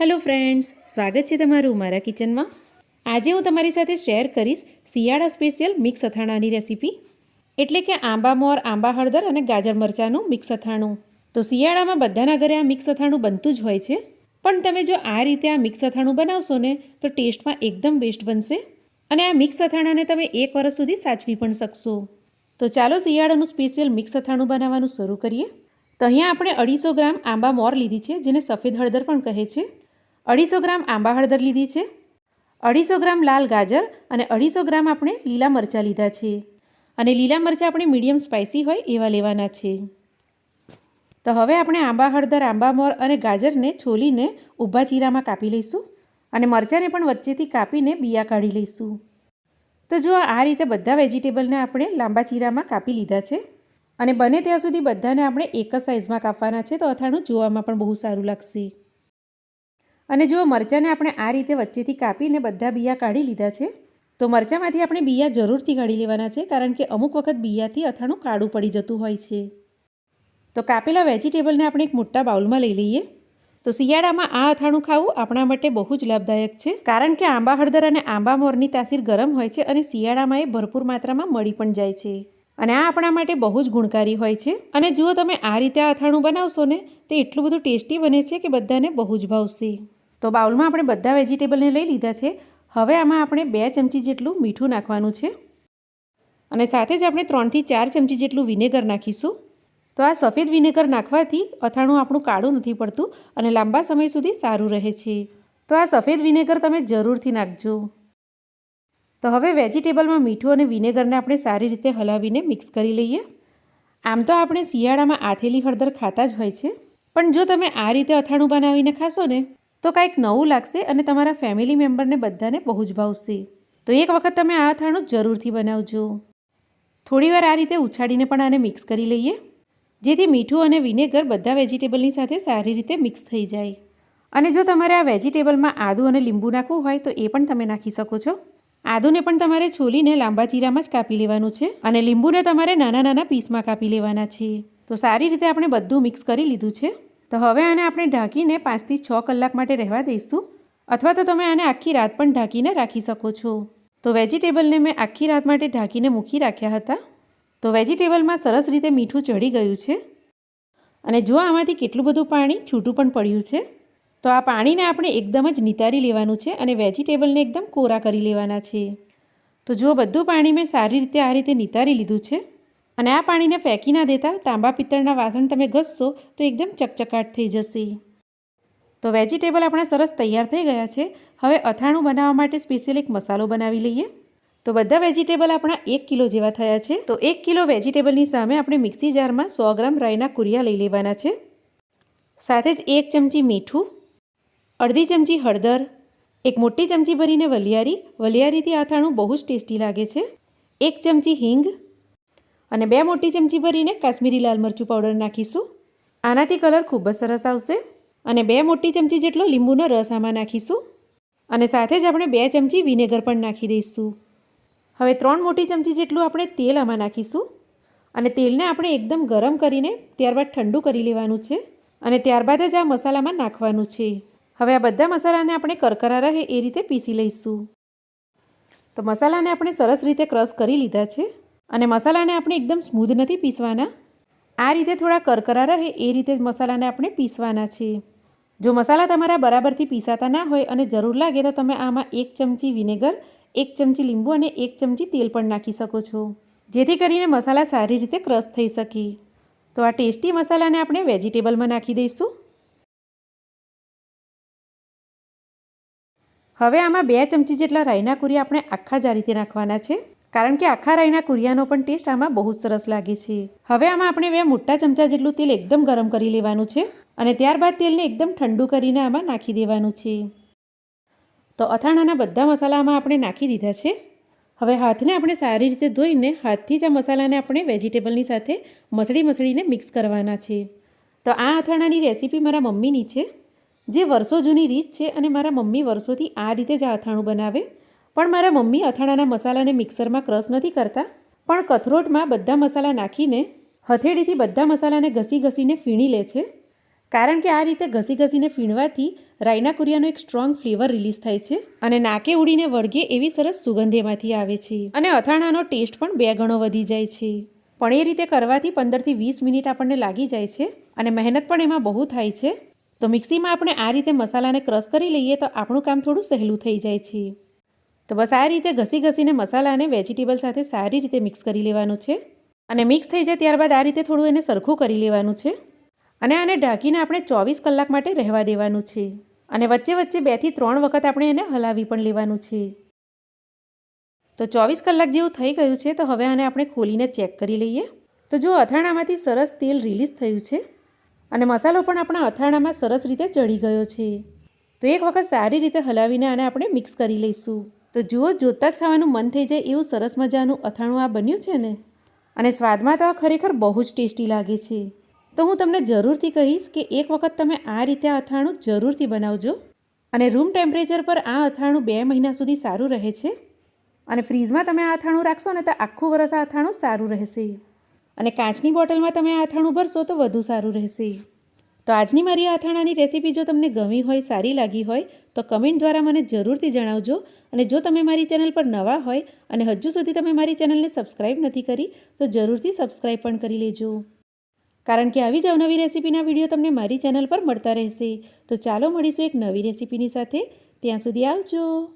Hello friends, સ્વાગત છે તમારું મારા કિચનમાં. આજે હું તમારી સાથે શેર કરીશ શિયાળા સ્પેશિયલ મિક્સ અથાણાની રેસીપી. એટલે કે આંબા મોર, આંબા હળદર અને ગાજર મરચાંનું મિક્સ અથાણું. તો શિયાળામાં બધાના ઘરે આ મિક્સ અથાણું બનતું જ હોય છે. પણ તમે જો આ રીતે આ મિક્સ અથાણું બનાવશો ને, તો ટેસ્ટમાં એકદમ બેસ્ટ બનશે. અને આ મિક્સ અથાણાને તમે એક વર્ષ સુધી સાચવી પણ શકશો. તો ચાલો શિયાળાનું સ્પેશિયલ મિક્સ અથાણું બનાવવાનું શરૂ કરીએ. તો અહીંયા આપણે અઢીસો ગ્રામ આંબા મોર લીધી છે, જેને સફેદ હળદર પણ કહે છે. અઢીસો ગ્રામ આંબા હળદર લીધી છે. અઢીસો ગ્રામ લાલ ગાજર અને અઢીસો ગ્રામ આપણે લીલા મરચાં લીધા છે. અને લીલા મરચાં આપણે મીડિયમ સ્પાઇસી હોય એવા લેવાના છે. તો હવે આપણે આંબા હળદર, આંબા મોર અને ગાજરને છોલીને ઊભા ચીરામાં કાપી લઈશું અને મરચાંને પણ વચ્ચેથી કાપીને બિયા કાઢી લઈશું. તો જો આ રીતે બધા વેજીટેબલને આપણે લાંબા ચીરામાં કાપી લીધા છે. અને બને ત્યાં સુધી બધાને આપણે એક જ સાઇઝમાં કાપવાના છે, તો અથાણું જોવામાં પણ બહુ સારું લાગશે. અને જો મરચાંને આપણે આ રીતે વચ્ચેથી કાપીને બધા બિયા કાઢી લીધા છે. તો મરચાંમાંથી આપણે બિયા જરૂરથી કાઢી લેવાના છે, કારણ કે અમુક વખત બિયાથી અથાણું કાળું પડી જતું હોય છે. તો કાપેલા વેજીટેબલને આપણે એક મોટા બાઉલમાં લઈ લઈએ. તો શિયાળામાં આ અથાણું ખાવું આપણા માટે બહુ જ લાભદાયક છે, કારણ કે આંબા, હળદર અને આંબા મોરની તાસીર ગરમ હોય છે અને શિયાળામાં એ ભરપૂર માત્રામાં મળી પણ જાય છે. અને આ આપણા માટે બહુ જ ગુણકારી હોય છે. અને જુઓ, તમે આ રીતે આ અથાણું બનાવશો ને, તો એટલું બધું ટેસ્ટી બને છે કે બધાને બહુ જ ભાવશે. તો બાઉલમાં આપણે બધા વેજીટેબલને લઈ લીધા છે. હવે આમાં આપણે બે ચમચી જેટલું મીઠું નાખવાનું છે. અને સાથે જ આપણે ત્રણથી ચાર ચમચી જેટલું વિનેગર નાખીશું. તો આ સફેદ વિનેગર નાખવાથી અથાણું આપણું કાળું નથી પડતું અને લાંબા સમય સુધી સારું રહે છે. તો આ સફેદ વિનેગર તમે જરૂરથી નાખજો. તો હવે વેજીટેબલમાં મીઠું અને વિનેગરને આપણે સારી રીતે હલાવીને મિક્સ કરી લઈએ. આમ તો આપણે શિયાળામાં આથેલી હળદર ખાતા જ હોય છે. પણ જો તમે આ રીતે અથાણું બનાવીને ખાશો ને તો કાંઈક નવું લાગશે અને તમારા ફેમિલી મેમ્બરને બધાને બહુ જ ભાવશે. તો એક વખત તમે આ અથાણું જરૂરથી બનાવજો. થોડીવાર આ રીતે ઉછાળીને પણ આને મિક્સ કરી લઈએ, જેથી મીઠું અને વિનેગર બધા વેજીટેબલની સાથે સારી રીતે મિક્સ થઈ જાય. અને જો તમારે આ વેજીટેબલમાં આદું અને લીંબુ નાખવું હોય તો એ પણ તમે નાખી શકો છો. આદુને પણ તમારે છોલીને લાંબા ચીરામાં જ કાપી લેવાનું છે અને લીંબુને તમારે નાના નાના પીસમાં કાપી લેવાના છે. તો સારી રીતે આપણે બધું મિક્સ કરી લીધું છે. તો હવે આને આપણે ઢાંકીને પાંચથી છ કલાક માટે રહેવા દઈશું. અથવા તો તમે આને આખી રાત પણ ઢાંકીને રાખી શકો છો. તો વેજીટેબલને મેં આખી રાત માટે ઢાંકીને મૂકી રાખ્યા હતા. તો વેજીટેબલમાં સરસ રીતે મીઠું ચડી ગયું છે. અને જો આમાંથી કેટલું બધું પાણી, છૂટું પણ પડ્યું છે. તો આ પાણીને આપણે એકદમ જ નિતારી લેવાનું છે અને વેજીટેબલને એકદમ કોરા કરી લેવાના છે. તો જો બધું પાણી મેં સારી રીતે આ રીતે નિતારી લીધું છે અને આ પાણીને ફેંકી ના દેતા તાંબા પિત્તળના વાસણ તમે ઘસશો તો એકદમ ચકચકાટ થઈ જશે. તો વેજીટેબલ આપણા સરસ તૈયાર થઈ ગયા છે. હવે અથાણું બનાવવા માટે સ્પેશિયલ એક મસાલો બનાવી લઈએ. તો બધા વેજીટેબલ આપણા એક કિલો જેવા થયા છે. તો એક કિલો વેજીટેબલની સામે આપણે મિક્સી જારમાં સો ગ્રામ રાઈના કુરિયા લઈ લેવાના છે. સાથે જ એક ચમચી મીઠું, અડધી ચમચી હળદર, એક મોટી ચમચી ભરીને વલિયારી. વલિયારીથી અથાણું બહુ જ ટેસ્ટી લાગે છે. એક ચમચી હિંગ અને બે મોટી ચમચી ભરીને કાશ્મીરી લાલ મરચું પાવડર નાખીશું. આનાથી કલર ખૂબ જ સરસ આવશે. અને બે મોટી ચમચી જેટલો લીંબુનો રસ આમાં નાખીશું. અને સાથે જ આપણે બે ચમચી વિનેગર પણ નાખી દઈશું. હવે ત્રણ મોટી ચમચી જેટલું આપણે તેલ આમાં નાખીશું. અને તેલને આપણે એકદમ ગરમ કરીને ત્યારબાદ ઠંડુ કરી લેવાનું છે. અને ત્યારબાદ જ આ મસાલામાં નાખવાનું છે. હવે આ બધા મસાલાને આપણે કરકરા રહે એ રીતે પીસી લઈશું. તો મસાલાને આપણે સરસ રીતે ક્રશ કરી લીધા છે. અને મસાલાને આપણે એકદમ સ્મૂધ નથી પીસવાના. આ રીતે થોડા કરકરા રહે એ રીતે જ મસાલાને આપણે પીસવાના છે જો મસાલા તમારા બરાબરથી પીસાતા ના હોય અને જરૂર લાગે તો તમે આમાં એક ચમચી વિનેગર, એક ચમચી લીંબુ અને એક ચમચી તેલ પણ નાખી શકો છો. જેથી કરીને મસાલા સારી રીતે ક્રશ થઈ શકે. તો આ ટેસ્ટી મસાલાને આપણે વેજીટેબલમાં નાખી દઈશું. હવે આમાં બે ચમચી જેટલા રાઈના કુરી આપણે આખા જ આ રીતે નાખવાના છે. કારણ કે આખા રાઈના કુરિયાનો પણ ટેસ્ટ આમાં બહુ સરસ લાગે છે. હવે આમાં આપણે બે મોટા ચમચા જેટલું તેલ એકદમ ગરમ કરી લેવાનું છે અને ત્યારબાદ તેલને એકદમ ઠંડુ કરીને આમાં નાખી દેવાનું છે. તો અથાણાના બધા મસાલામાં આપણે નાખી દીધા છે. હવે હાથને આપણે સારી રીતે ધોઈને હાથથી જ આ મસાલાને આપણે વેજીટેબલની સાથે મસળી મસળીને મિક્સ કરવાના છે. તો આ અથાણાની રેસીપી મારા મમ્મીની છે. જે વર્ષો જૂની રીત છે અને મારા મમ્મી વર્ષોથી આ રીતે જ આ અથાણું બનાવે. પણ મારા મમ્મી અથાણાના મસાલાને મિક્સરમાં ક્રશ નથી કરતા? પણ કથરોટમાં બધા મસાલા નાખીને હથેળીથી બધા મસાલાને ઘસી ઘસીને ફીણી લે છે? કારણ કે આ રીતે ઘસી ઘસીને ફીણવાથી રાયના કુરિયાનો એક સ્ટ્રોંગ ફ્લેવર રિલીઝ થાય છે અને નાકે ઉડીને વળગે એવી સરસ સુગંધ એમાંથી આવે છે. અને અથાણાનો ટેસ્ટ પણ બે ગણો વધી જાય છે. પણ એ રીતે કરવાથી પંદરથી વીસ મિનિટ આપણને લાગી જાય છે અને મહેનત પણ એમાં બહુ થાય છે. તો મિક્સીમાં આપણે આ રીતે મસાલાને ક્રશ કરી લઈએ તો આપણું કામ થોડું સહેલું થઈ જાય છે. તો બસ આ રીતે ઘસી ઘસીને મસાલાને વેજીટેબલ સાથે સારી રીતે મિક્સ કરી લેવાનું છે. અને મિક્સ થઈ જાય ત્યારબાદ આ રીતે થોડું એને સરખું કરી લેવાનું છે. અને આને ઢાંકીને આપણે ચોવીસ કલાક માટે રહેવા દેવાનું છે. અને વચ્ચે વચ્ચે બેથી ત્રણ વખત આપણે એને હલાવી પણ લેવાનું છે. તો ચોવીસ કલાક જેવું થઈ ગયું છે તો હવે આને આપણે ખોલીને ચેક કરી લઈએ. તો જો અથાણામાંથી સરસ તેલ રિલીઝ થયું છે અને મસાલો પણ આપણા અથાણામાં સરસ રીતે ચડી ગયો છે. તો એક વખત સારી રીતે હલાવીને આને આપણે મિક્સ કરી લઈશું. તો જુઓ, જોતાં જ ખાવાનું મન થઈ જાય એવું સરસ મજાનું અથાણું આ બન્યું છે ને? અને સ્વાદમાં તો આ ખરેખર બહુ જ ટેસ્ટી લાગે છે. તો હું તમને જરૂરથી કહીશ કે એક વખત તમે આ રીતે આ અથાણું જરૂરથી બનાવજો. અને રૂમ ટેમ્પરેચર પર આ અથાણું બે મહિના સુધી સારું રહે છે. અને ફ્રીઝમાં તમે આ અથાણું રાખશો ને તો આખું વરસ આ અથાણું સારું રહેશે. અને કાચની બોટલમાં તમે આ અથાણું ભરશો તો વધુ સારું રહેશે. તો આજની મારી અથાણાની રેસીપી જો તમને ગમી હોય, સારી લાગી હોય, તો કમેન્ટ દ્વારા મને જરૂરથી જણાવજો. અને જો તમે મારી ચેનલ પર નવા હોય અને હજુ સુધી તમે મારી ચેનલને સબસ્ક્રાઈબ નથી કરી, તો જરૂરથી સબસ્ક્રાઈબ પણ કરી લેજો. કારણ કે આવી જ અવનવી રેસીપીના વીડિયો તમને મારી ચેનલ પર મળતા રહેશે. તો ચાલો મળીશું એક નવી રેસીપીની સાથે. ત્યાં સુધી આવજો.